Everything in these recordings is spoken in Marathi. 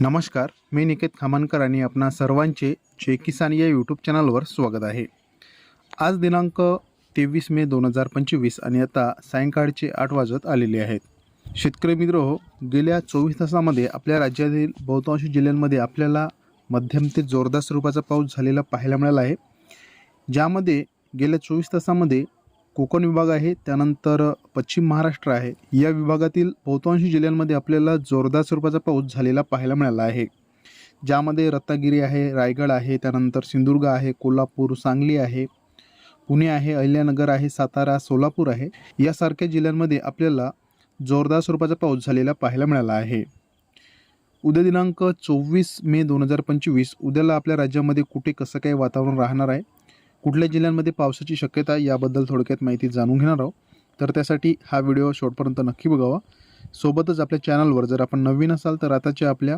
नमस्कार मी निकेत खामनकर आणि आपणा सर्वांचे जय किसान या यूट्यूब चॅनलवर स्वागत आहे. आज दिनांक तेवीस मे दोन हजार पंचवीस आणि आता सायंकाळचे आठ वाजत आलेले आहेत. शेतकरी मित्र हो गेल्या चोवीस तासामध्ये आपल्या राज्यातील बहुतांश जिल्ह्यांमध्ये आपल्याला मध्यम ते जोरदार स्वरूपाचा पाऊस झालेला पाहायला मिळाला आहे. ज्यामध्ये गेल्या चोवीस तासामध्ये कोकण विभाग आहे त्यानंतर पश्चिम महाराष्ट्र आहे. या विभागातील बहुतांश जिल्ह्यांमध्ये आपल्याला जोरदार स्वरूपाचा पाऊस झालेला पाहायला मिळाला आहे. ज्यामध्ये रत्नागिरी आहे रायगड आहे त्यानंतर सिंधुदुर्ग आहे कोल्हापूर सांगली आहे पुणे आहे अहिल्यानगर आहे सातारा सोलापूर आहे. यासारख्या जिल्ह्यांमध्ये आपल्याला जोरदार स्वरूपाचा पाऊस झालेला पाहायला मिळाला आहे. उद्या दिनांक चोवीस मे दोन हजार पंचवीस उद्याला आपल्या राज्यामध्ये कुठे कसं काय वातावरण राहणार आहे? कुठल्या जिल्ह्यांमध्ये पावसाची शक्यता याबद्दल थोडक्यात माहिती जाणून घेणार आहोत. तर त्यासाठी हा व्हिडिओ शेवटपर्यंत नक्की बघावा. सोबतच आपल्या चॅनलवर जर आपण नवीन असाल तर आताच्या आपल्या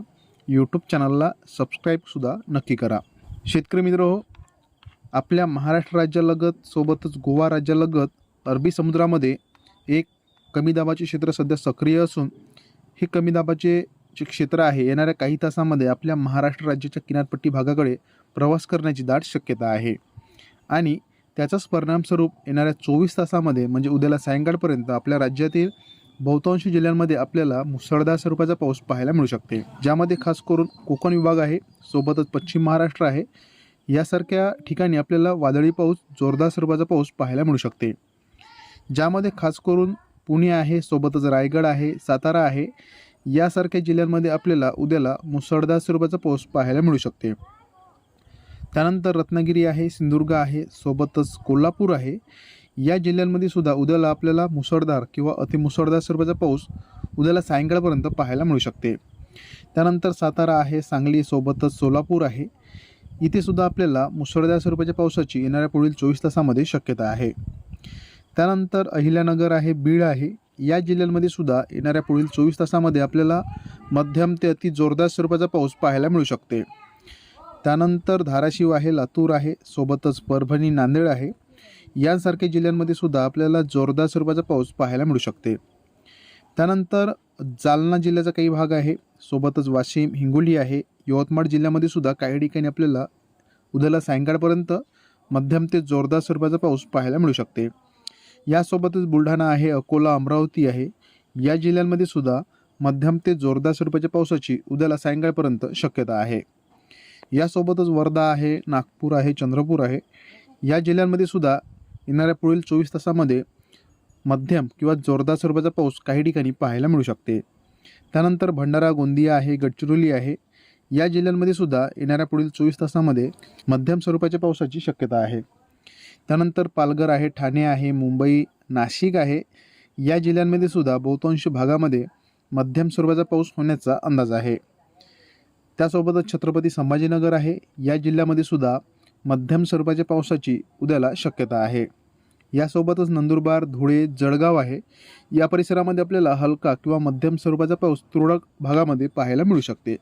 यूट्यूब चॅनलला सबस्क्राईबसुद्धा नक्की करा. शेतकरी मित्र हो आपल्या महाराष्ट्र राज्यालगत सोबतच गोवा राज्यालगत अरबी समुद्रामध्ये एक कमी दाबाचे क्षेत्र सध्या सक्रिय असून हे कमी दाबाचे जे क्षेत्र आहे येणाऱ्या काही तासामध्ये आपल्या महाराष्ट्र राज्याच्या किनारपट्टी भागाकडे प्रवास करण्याची दाट शक्यता आहे. आणि त्याचाच परिणामस्वरूप येणाऱ्या चोवीस तासामध्ये म्हणजे उद्याला सायंकाळपर्यंत आपल्या राज्यातील बहुतांश जिल्ह्यांमध्ये आपल्याला मुसळधार स्वरूपाचा पाऊस पाहायला मिळू शकते. ज्यामध्ये खास करून कोकण विभाग आहे सोबतच पश्चिम महाराष्ट्र आहे. यासारख्या ठिकाणी आपल्याला वादळी पाऊस जोरदार स्वरूपाचा पाऊस पाहायला मिळू शकते. ज्यामध्ये खास करून पुणे आहे सोबतच रायगड आहे सातारा आहे यासारख्या जिल्ह्यांमध्ये आपल्याला उद्याला मुसळधार स्वरूपाचा पाऊस पाहायला मिळू शकते. त्यानंतर रत्नागिरी आहे सिंधुदुर्ग आहे सोबतच कोल्हापूर आहे. या जिल्ह्यांमध्ये सुद्धा उद्याला आपल्याला मुसळधार किंवा अतिमुसळधार स्वरूपाचा पाऊस उद्याला सायंकाळपर्यंत पाहायला मिळू शकते. त्यानंतर सातारा आहे सांगली सोबतच सोलापूर आहे. इथे सुद्धा आपल्याला मुसळधार स्वरूपाच्या पावसाची येणाऱ्या पुढील चोवीस तासामध्ये शक्यता आहे. त्यानंतर अहिल्यानगर आहे बीड आहे. या जिल्ह्यांमध्ये सुद्धा येणाऱ्या पुढील चोवीस तासामध्ये आपल्याला मध्यम ते अति जोरदार स्वरूपाचा पाऊस पाहायला मिळू शकते. त्यानंतर धाराशिव आहे लातूर आहे सोबतच परभणी नांदेड आहे. यांसारख्या जिल्ह्यांमध्ये सुद्धा आपल्याला जोरदार स्वरूपाचा पाऊस पाहायला मिळू शकते. त्यानंतर जालना जिल्ह्याचा काही भाग आहे सोबतच वाशिम हिंगोली आहे. यवतमाळ जिल्ह्यामध्ये सुद्धा काही ठिकाणी आपल्याला उद्याला सायंकाळपर्यंत मध्यम ते जोरदार स्वरूपाचा पाऊस पाहायला मिळू शकते. यासोबतच बुलढाणा आहे अकोला अमरावती आहे. या जिल्ह्यांमध्ये सुद्धा मध्यम ते जोरदार स्वरूपाच्या पावसाची उद्याला सायंकाळपर्यंत शक्यता आहे. यासोबतच वर्धा आहे नागपूर आहे चंद्रपूर आहे. या जिल्ह्यांमध्ये सुद्धा येणाऱ्या पुढील चोवीस तासामध्ये मध्यम किंवा जोरदार स्वरूपाचा पाऊस काही ठिकाणी पाहायला मिळू शकते. त्यानंतर भंडारा गोंदिया आहे गडचिरोली आहे. या जिल्ह्यांमध्ये सुद्धा येणाऱ्या पुढील चोवीस तासामध्ये मध्यम स्वरूपाच्या पावसाची शक्यता आहे. त्यानंतर पालघर आहे ठाणे आहे मुंबई नाशिक आहे. या जिल्ह्यांमध्ये सुद्धा बहुतांश भागामध्ये मध्यम स्वरूपाचा पाऊस होण्याचा अंदाज आहे. त्यासोबतच छत्रपती संभाजीनगर आहे. या जिल्ह्यामध्ये सुद्धा मध्यम स्वरूपाच्या पावसाची उद्याला शक्यता आहे. यासोबतच नंदुरबार धुळे जळगाव आहे. या परिसरामध्ये आपल्याला हलका किंवा मध्यम स्वरूपाचा पाऊस तुरळक भागामध्ये पाहायला मिळू शकते.